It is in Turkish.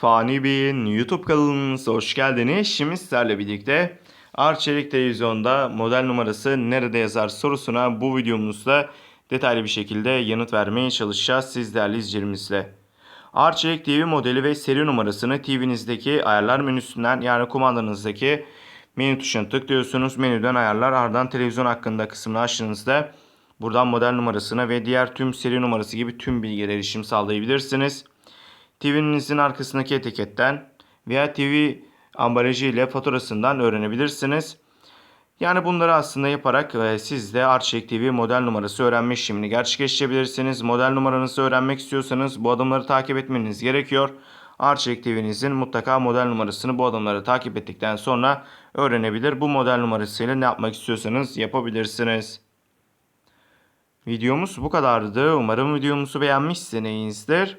Fani Bey'in YouTube kanalımıza hoş geldiniz. Şimdi sizlerle birlikte Arçelik Televizyon'da model numarası nerede yazar sorusuna bu videomuzda detaylı bir şekilde yanıt vermeye çalışacağız siz değerli izleyicilerimizle. Arçelik TV modeli ve seri numarasını TV'nizdeki ayarlar menüsünden yani kumandanızdaki menü tuşuna tıklıyorsunuz. Menüden ayarlar ardından televizyon hakkında kısmını açtığınızda buradan model numarasına ve diğer tüm seri numarası gibi tüm bilgilere erişim sağlayabilirsiniz. TV'nizin arkasındaki etiketten veya TV ambalajı ile faturasından öğrenebilirsiniz. Yani bunları aslında yaparak e, siz de Arçelik TV model numarası öğrenme işlemini gerçekleştirebilirsiniz. Model numaranızı öğrenmek istiyorsanız bu adımları takip etmeniz gerekiyor. Arçelik TV'nizin mutlaka model numarasını bu adımları takip ettikten sonra öğrenebilir. Bu model numarasıyla ne yapmak istiyorsanız yapabilirsiniz. Videomuz bu kadardı. Umarım videomuzu beğenmişsinizdir.